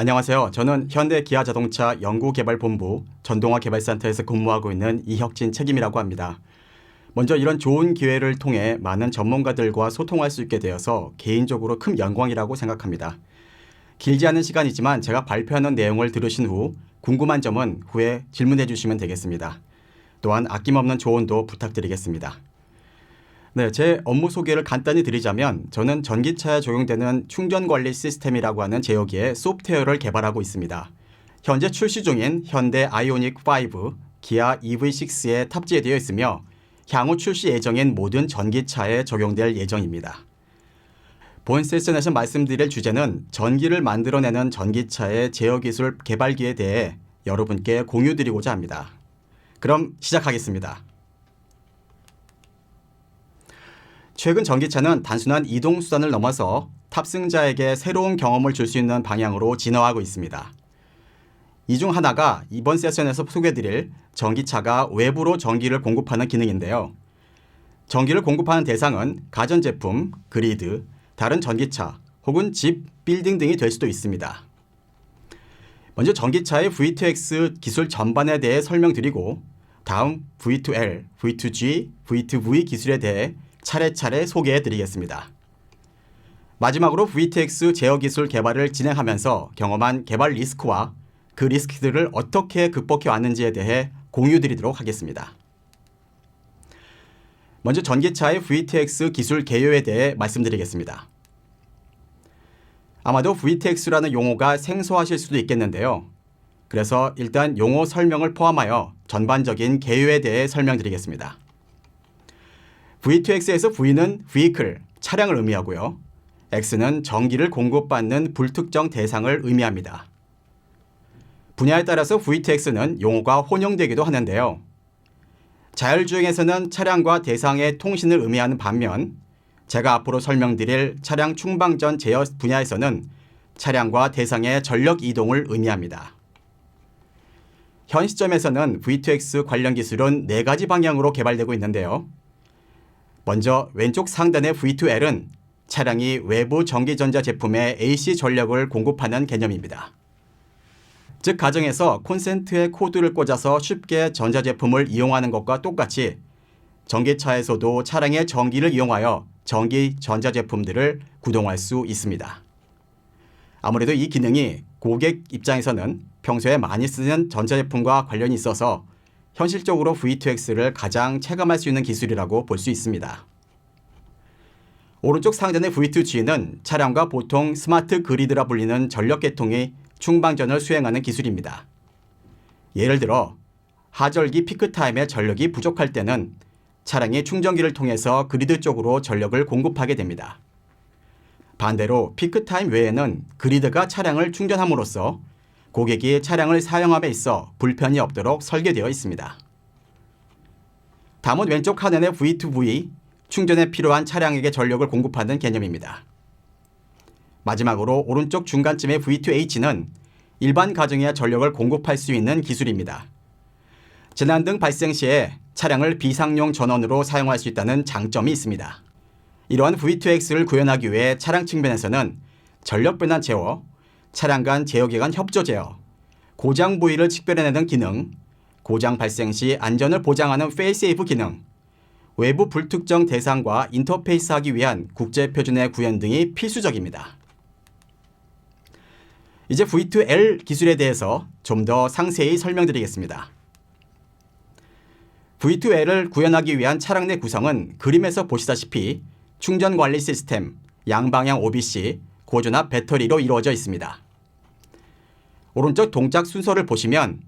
안녕하세요. 저는 현대 기아 자동차 연구개발본부 전동화 개발센터에서 근무하고 있는 이혁진 책임이라고 합니다. 먼저 이런 좋은 기회를 통해 많은 전문가들과 소통할 수 있게 되어서 개인적으로 큰 영광이라고 생각합니다. 길지 않은 시간이지만 제가 발표하는 내용을 들으신 후 궁금한 점은 후에 질문해 주시면 되겠습니다. 또한 아낌없는 조언도 부탁드리겠습니다. 네, 제 업무 소개를 간단히 드리자면 저는 전기차에 적용되는 충전 관리 시스템이라고 하는 제어기의 소프트웨어를 개발하고 있습니다. 현재 출시 중인 현대 아이오닉 5, 기아 EV6에 탑재되어 있으며 향후 출시 예정인 모든 전기차에 적용될 예정입니다. 본 세션에서 말씀드릴 주제는 전기를 만들어내는 전기차의 제어 기술 개발기에 대해 여러분께 공유드리고자 합니다. 그럼 시작하겠습니다. 최근 전기차는 단순한 이동 수단을 넘어서 탑승자에게 새로운 경험을 줄 수 있는 방향으로 진화하고 있습니다. 이 중 하나가 이번 세션에서 소개드릴 전기차가 외부로 전기를 공급하는 기능인데요. 전기를 공급하는 대상은 가전제품, 그리드, 다른 전기차 혹은 집, 빌딩 등이 될 수도 있습니다. 먼저 전기차의 V2X 기술 전반에 대해 설명드리고 다음 V2L, V2G, V2V 기술에 대해 차례차례 소개해 드리겠습니다. 마지막으로 VTX 제어 기술 개발을 진행하면서 경험한 개발 리스크와 그 리스크들을 어떻게 극복해 왔는지에 대해 공유 드리도록 하겠습니다. 먼저 전기차의 VTX 기술 개요에 대해 말씀드리겠습니다. 아마도 VTX라는 용어가 생소하실 수도 있겠는데요. 그래서 일단 용어 설명을 포함하여 전반적인 개요에 대해 설명드리겠습니다. V2X에서 V는 vehicle, 차량을 의미하고요. X는 전기를 공급받는 불특정 대상을 의미합니다. 분야에 따라서 V2X는 용어가 혼용되기도 하는데요. 자율주행에서는 차량과 대상의 통신을 의미하는 반면 제가 앞으로 설명드릴 차량 충방전 제어 분야에서는 차량과 대상의 전력 이동을 의미합니다. 현 시점에서는 V2X 관련 기술은 네 가지 방향으로 개발되고 있는데요. 먼저 왼쪽 상단의 V2L은 차량이 외부 전기전자 제품에 AC 전력을 공급하는 개념입니다. 즉 가정에서 콘센트에 코드를 꽂아서 쉽게 전자제품을 이용하는 것과 똑같이 전기차에서도 차량의 전기를 이용하여 전기 전자제품들을 구동할 수 있습니다. 아무래도 이 기능이 고객 입장에서는 평소에 많이 쓰는 전자제품과 관련이 있어서 현실적으로 V2X를 가장 체감할 수 있는 기술이라고 볼 수 있습니다. 오른쪽 상단의 V2G는 차량과 보통 스마트 그리드라 불리는 전력 계통의 충방전을 수행하는 기술입니다. 예를 들어 하절기 피크 타임에 전력이 부족할 때는 차량이 충전기를 통해서 그리드 쪽으로 전력을 공급하게 됩니다. 반대로 피크 타임 외에는 그리드가 차량을 충전함으로써 고객이 차량을 사용함에 있어 불편이 없도록 설계되어 있습니다. 다음은 왼쪽 하단의 V2V 충전에 필요한 차량에게 전력을 공급하는 개념입니다. 마지막으로 오른쪽 중간쯤의 V2H는 일반 가정에 전력을 공급할 수 있는 기술입니다. 재난 등 발생 시에 차량을 비상용 전원으로 사용할 수 있다는 장점이 있습니다. 이러한 V2X를 구현하기 위해 차량 측면에서는 전력 변환 제어, 차량 간 제어기 간 협조 제어, 고장 부위를 식별해내는 기능, 고장 발생 시 안전을 보장하는 페이세이프 기능, 외부 불특정 대상과 인터페이스하기 위한 국제 표준의 구현 등이 필수적입니다. 이제 V2L 기술에 대해서 좀 더 상세히 설명드리겠습니다. V2L을 구현하기 위한 차량 내 구성은 그림에서 보시다시피 충전 관리 시스템, 양방향 OBC, 고전압 배터리로 이루어져 있습니다. 오른쪽 동작 순서를 보시면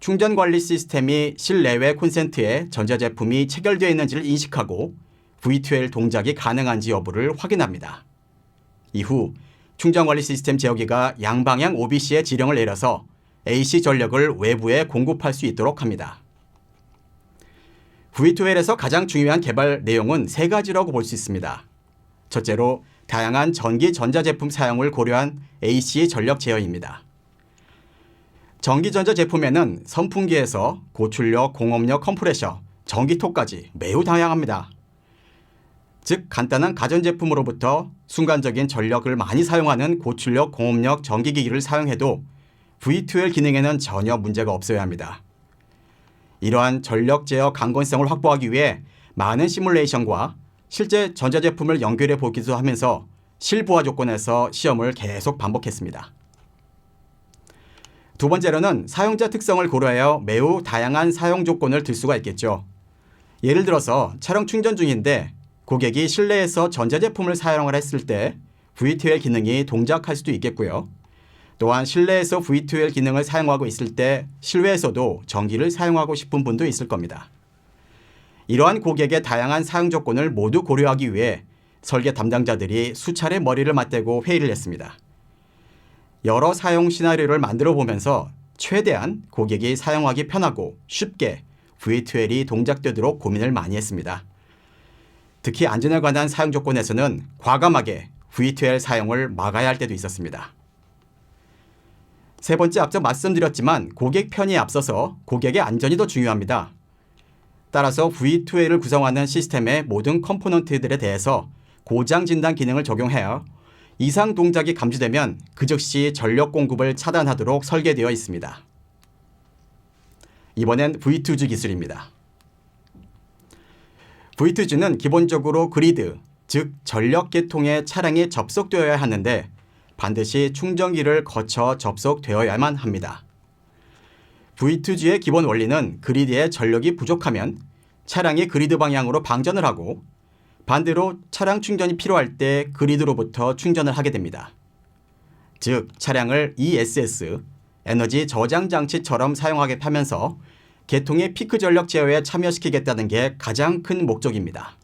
충전 관리 시스템이 실내외 콘센트에 전자제품이 체결되어 있는지를 인식하고 V2L 동작이 가능한지 여부를 확인합니다. 이후 충전 관리 시스템 제어기가 양방향 OBC에 지령을 내려서 AC 전력을 외부에 공급할 수 있도록 합니다. V2L에서 가장 중요한 개발 내용은 세 가지라고 볼 수 있습니다. 첫째로 다양한 전기 전자제품 사용을 고려한 AC 전력 제어입니다. 전기전자 제품에는 선풍기에서 고출력, 공업력, 컴프레셔, 전기톱까지 매우 다양합니다. 즉 간단한 가전제품으로부터 순간적인 전력을 많이 사용하는 고출력 공업력 전기기기를 사용해도 V2L 기능에는 전혀 문제가 없어야 합니다. 이러한 전력 제어 강건성을 확보하기 위해 많은 시뮬레이션과 실제 전자제품을 연결해 보기도 하면서 실부하 조건에서 시험을 계속 반복했습니다. 두 번째로는 사용자 특성을 고려하여 매우 다양한 사용 조건을 들 수가 있겠죠. 예를 들어서 차량 충전 중인데 고객이 실내에서 전자제품을 사용을 했을 때 V2L 기능이 동작할 수도 있겠고요. 또한 실내에서 V2L 기능을 사용하고 있을 때 실외에서도 전기를 사용하고 싶은 분도 있을 겁니다. 이러한 고객의 다양한 사용 조건을 모두 고려하기 위해 설계 담당자들이 수차례 머리를 맞대고 회의를 했습니다. 여러 사용 시나리오를 만들어 보면서 최대한 고객이 사용하기 편하고 쉽게 V2L이 동작되도록 고민을 많이 했습니다. 특히 안전에 관한 사용 조건에서는 과감하게 V2L 사용을 막아야 할 때도 있었습니다. 세 번째 앞서 말씀드렸지만 고객 편이 앞서서 고객의 안전이 더 중요합니다. 따라서 V2L을 구성하는 시스템의 모든 컴포넌트들에 대해서 고장 진단 기능을 적용해야 이상 동작이 감지되면 그 즉시 전력 공급을 차단하도록 설계되어 있습니다. 이번엔 V2G 기술입니다. V2G는 기본적으로 그리드, 즉 전력 계통에 차량이 접속되어야 하는데 반드시 충전기를 거쳐 접속되어야만 합니다. V2G의 기본 원리는 그리드에 전력이 부족하면 차량이 그리드 방향으로 방전을 하고 반대로 차량 충전이 필요할 때 그리드로부터 충전을 하게 됩니다. 즉 차량을 ESS 에너지 저장 장치처럼 사용하게 하면서 계통의 피크 전력 제어에 참여시키겠다는 게 가장 큰 목적입니다.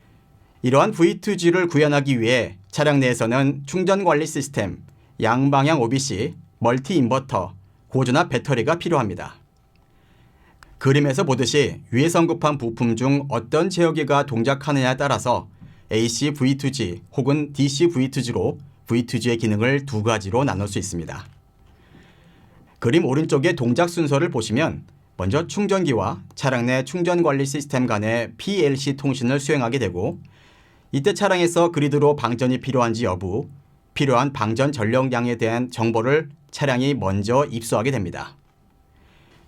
이러한 V2G를 구현하기 위해 차량 내에서는 충전 관리 시스템, 양방향 OBC, 멀티 인버터, 고전압 배터리가 필요합니다. 그림에서 보듯이 위에 언급한 부품 중 어떤 제어기가 동작하느냐에 따라서 AC V2G 혹은 DC V2G로 V2G의 기능을 두 가지로 나눌 수 있습니다. 그림 오른쪽의 동작 순서를 보시면 먼저 충전기와 차량 내 충전 관리 시스템 간의 PLC 통신을 수행하게 되고 이때 차량에서 그리드로 방전이 필요한지 여부, 필요한 방전 전력량에 대한 정보를 차량이 먼저 입수하게 됩니다.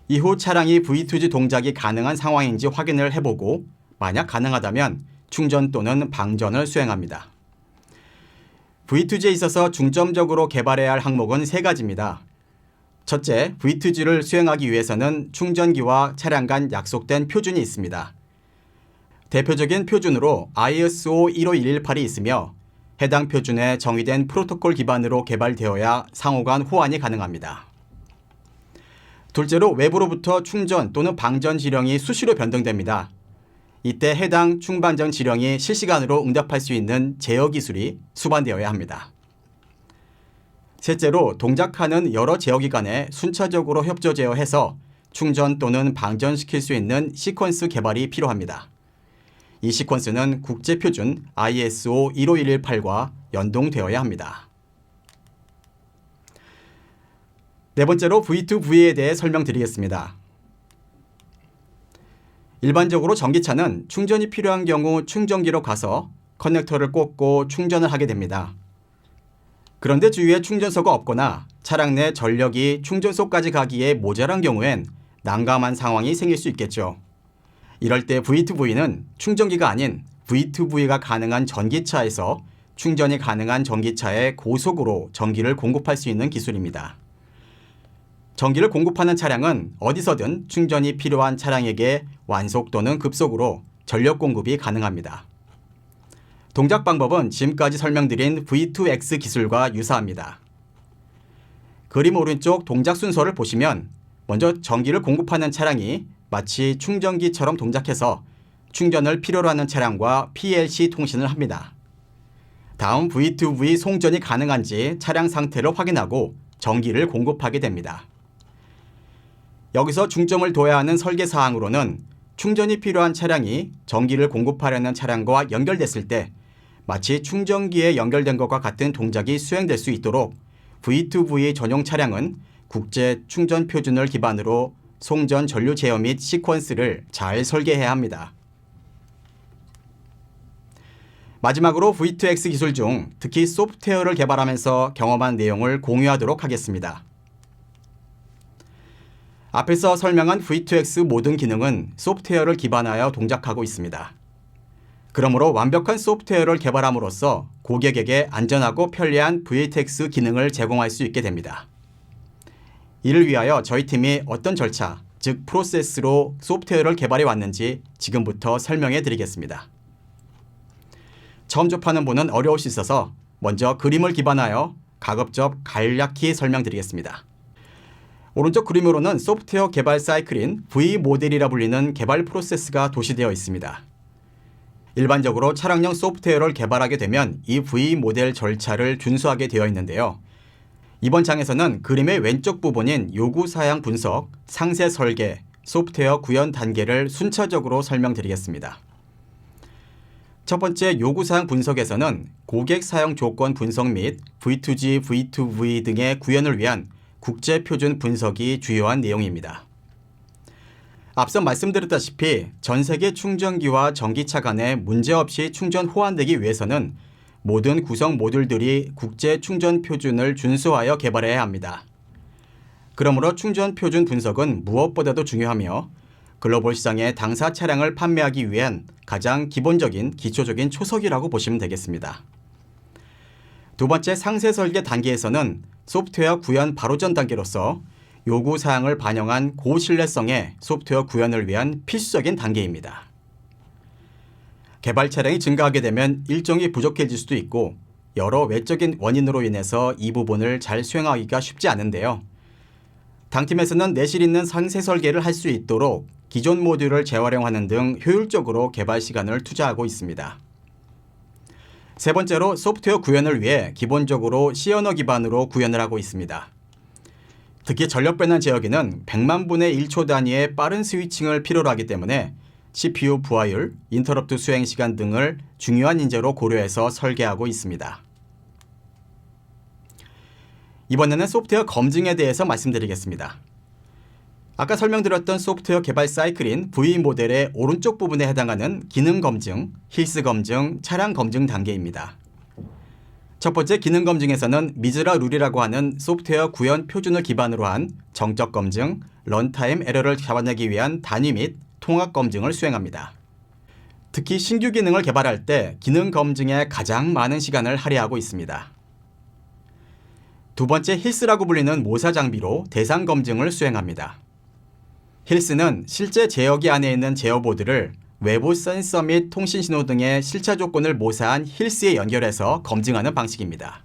이후 차량이 V2G 동작이 가능한 상황인지 확인을 해보고 만약 가능하다면 충전 또는 방전을 수행합니다. V2G에 있어서 중점적으로 개발해야 할 항목은 세 가지입니다. 첫째, V2G를 수행하기 위해서는 충전기와 차량 간 약속된 표준이 있습니다. 대표적인 표준으로 ISO 15118이 있으며 해당 표준에 정의된 프로토콜 기반으로 개발되어야 상호 간 호환이 가능합니다. 둘째로 외부로부터 충전 또는 방전 지령이 수시로 변동됩니다. 이때 해당 충방전 지령이 실시간으로 응답할 수 있는 제어 기술이 수반되어야 합니다. 셋째로 동작하는 여러 제어기 간에 순차적으로 협조 제어해서 충전 또는 방전시킬 수 있는 시퀀스 개발이 필요합니다. 이 시퀀스는 국제 표준 ISO 15118과 연동되어야 합니다. 네 번째로 V2V에 대해 설명드리겠습니다. 일반적으로 전기차는 충전이 필요한 경우 충전기로 가서 커넥터를 꽂고 충전을 하게 됩니다. 그런데 주위에 충전소가 없거나 차량 내 전력이 충전소까지 가기에 모자란 경우엔 난감한 상황이 생길 수 있겠죠. 이럴 때 V2V는 충전기가 아닌 V2V가 가능한 전기차에서 충전이 가능한 전기차에 고속으로 전기를 공급할 수 있는 기술입니다. 전기를 공급하는 차량은 어디서든 충전이 필요한 차량에게 완속 또는 급속으로 전력 공급이 가능합니다. 동작 방법은 지금까지 설명드린 V2X 기술과 유사합니다. 그림 오른쪽 동작 순서를 보시면 먼저 전기를 공급하는 차량이 마치 충전기처럼 동작해서 충전을 필요로 하는 차량과 PLC 통신을 합니다. 다음 V2V 송전이 가능한지 차량 상태를 확인하고 전기를 공급하게 됩니다. 여기서 중점을 둬야 하는 설계 사항으로는 충전이 필요한 차량이 전기를 공급하려는 차량과 연결됐을 때 마치 충전기에 연결된 것과 같은 동작이 수행될 수 있도록 V2V 전용 차량은 국제 충전 표준을 기반으로 송전 전류 제어 및 시퀀스를 잘 설계해야 합니다. 마지막으로 V2X 기술 중 특히 소프트웨어를 개발하면서 경험한 내용을 공유하도록 하겠습니다. 앞에서 설명한 V2X 모든 기능은 소프트웨어를 기반하여 동작하고 있습니다. 그러므로 완벽한 소프트웨어를 개발함으로써 고객에게 안전하고 편리한 V2X 기능을 제공할 수 있게 됩니다. 이를 위하여 저희 팀이 어떤 절차, 즉 프로세스로 소프트웨어를 개발해 왔는지 지금부터 설명해 드리겠습니다. 처음 접하는 분은 어려울 수 있어서 먼저 그림을 기반하여 가급적 간략히 설명드리겠습니다. 오른쪽 그림으로는 소프트웨어 개발 사이클인 V 모델이라 불리는 개발 프로세스가 도시되어 있습니다. 일반적으로 차량용 소프트웨어를 개발하게 되면 이 V 모델 절차를 준수하게 되어 있는데요. 이번 장에서는 그림의 왼쪽 부분인 요구 사양 분석, 상세 설계, 소프트웨어 구현 단계를 순차적으로 설명드리겠습니다. 첫 번째 요구사항 분석에서는 고객 사용 조건 분석 및 V2G, V2V 등의 구현을 위한 국제 표준 분석이 주요한 내용입니다. 앞서 말씀드렸다시피 전 세계 충전기와 전기차 간에 문제없이 충전 호환되기 위해서는 모든 구성 모듈들이 국제 충전 표준을 준수하여 개발해야 합니다. 그러므로 충전 표준 분석은 무엇보다도 중요하며 글로벌 시장에 당사 차량을 판매하기 위한 가장 기본적인 기초적인 초석이라고 보시면 되겠습니다. 두 번째 상세 설계 단계에서는 소프트웨어 구현 바로 전 단계로서 요구 사항을 반영한 고신뢰성의 소프트웨어 구현을 위한 필수적인 단계입니다. 개발 차량이 증가하게 되면 일정이 부족해질 수도 있고 여러 외적인 원인으로 인해서 이 부분을 잘 수행하기가 쉽지 않은데요. 당팀에서는 내실 있는 상세 설계를 할 수 있도록 기존 모듈을 재활용하는 등 효율적으로 개발 시간을 투자하고 있습니다. 세 번째로 소프트웨어 구현을 위해 기본적으로 C 언어 기반으로 구현을 하고 있습니다. 특히 전력 변환 제어기는 100만 분의 1초 단위의 빠른 스위칭을 필요로 하기 때문에 CPU 부하율, 인터럽트 수행 시간 등을 중요한 인재로 고려해서 설계하고 있습니다. 이번에는 소프트웨어 검증에 대해서 말씀드리겠습니다. 아까 설명드렸던 소프트웨어 개발 사이클인 V 모델의 오른쪽 부분에 해당하는 기능 검증, 힐스 검증, 차량 검증 단계입니다. 첫 번째 기능 검증에서는 미즈라 룰이라고 하는 소프트웨어 구현 표준을 기반으로 한 정적 검증, 런타임 에러를 잡아내기 위한 단위 및 통합 검증을 수행합니다. 특히 신규 기능을 개발할 때 기능 검증에 가장 많은 시간을 할애하고 있습니다. 두 번째 힐스라고 불리는 모사 장비로 대상 검증을 수행합니다. 힐스는 실제 제어기 안에 있는 제어보드를 외부 센서 및 통신 신호 등의 실차 조건을 모사한 힐스에 연결해서 검증하는 방식입니다.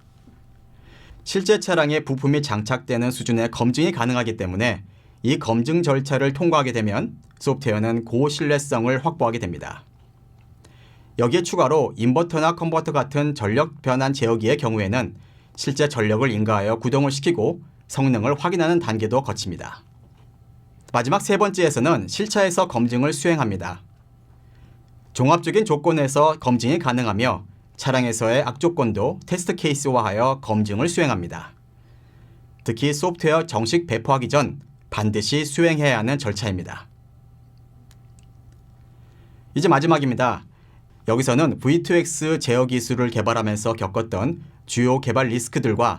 실제 차량에 부품이 장착되는 수준의 검증이 가능하기 때문에 이 검증 절차를 통과하게 되면 소프트웨어는 고신뢰성을 확보하게 됩니다. 여기에 추가로 인버터나 컨버터 같은 전력 변환 제어기의 경우에는 실제 전력을 인가하여 구동을 시키고 성능을 확인하는 단계도 거칩니다. 마지막 세 번째에서는 실차에서 검증을 수행합니다. 종합적인 조건에서 검증이 가능하며 차량에서의 악조건도 테스트 케이스화하여 검증을 수행합니다. 특히 소프트웨어 정식 배포하기 전 반드시 수행해야 하는 절차입니다. 이제 마지막입니다. 여기서는 V2X 제어 기술을 개발하면서 겪었던 주요 개발 리스크들과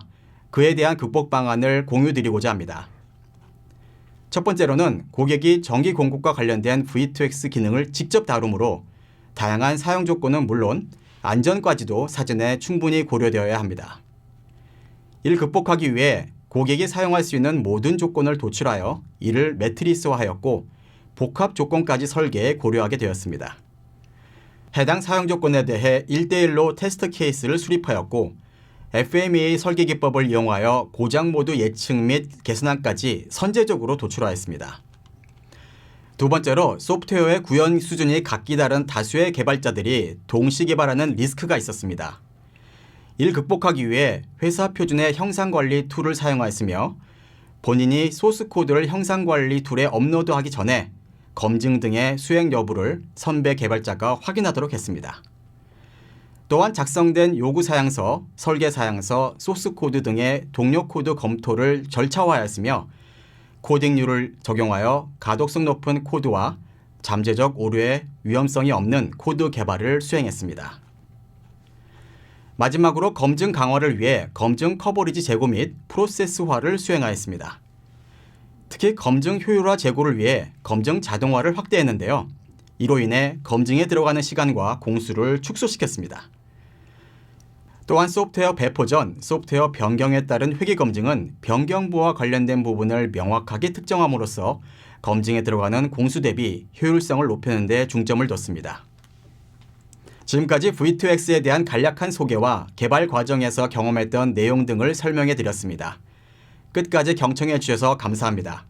그에 대한 극복 방안을 공유드리고자 합니다. 첫 번째로는 고객이 전기 공급과 관련된 V2X 기능을 직접 다루므로 다양한 사용 조건은 물론 안전까지도 사전에 충분히 고려되어야 합니다. 이를 극복하기 위해 고객이 사용할 수 있는 모든 조건을 도출하여 이를 매트리스화하였고 복합 조건까지 설계에 고려하게 되었습니다. 해당 사용 조건에 대해 1대1로 테스트 케이스를 수립하였고 FMEA 설계 기법을 이용하여 고장 모드 예측 및 개선안까지 선제적으로 도출하였습니다. 두 번째로 소프트웨어의 구현 수준이 각기 다른 다수의 개발자들이 동시 개발하는 리스크가 있었습니다. 이를 극복하기 위해 회사 표준의 형상 관리 툴을 사용하였으며 본인이 소스 코드를 형상 관리 툴에 업로드하기 전에 검증 등의 수행 여부를 선배 개발자가 확인하도록 했습니다. 또한 작성된 요구 사양서, 설계 사양서, 소스 코드 등의 동료 코드 검토를 절차화하였으며 코딩률을 적용하여 가독성 높은 코드와 잠재적 오류의 위험성이 없는 코드 개발을 수행했습니다. 마지막으로 검증 강화를 위해 검증 커버리지 제고 및 프로세스화를 수행하였습니다. 특히 검증 효율화 제고를 위해 검증 자동화를 확대했는데요. 이로 인해 검증에 들어가는 시간과 공수를 축소시켰습니다. 또한 소프트웨어 배포 전 소프트웨어 변경에 따른 회계 검증은 변경부와 관련된 부분을 명확하게 특정함으로써 검증에 들어가는 공수 대비 효율성을 높이는 데 중점을 뒀습니다. 지금까지 V2X에 대한 간략한 소개와 개발 과정에서 경험했던 내용 등을 설명해 드렸습니다. 끝까지 경청해 주셔서 감사합니다.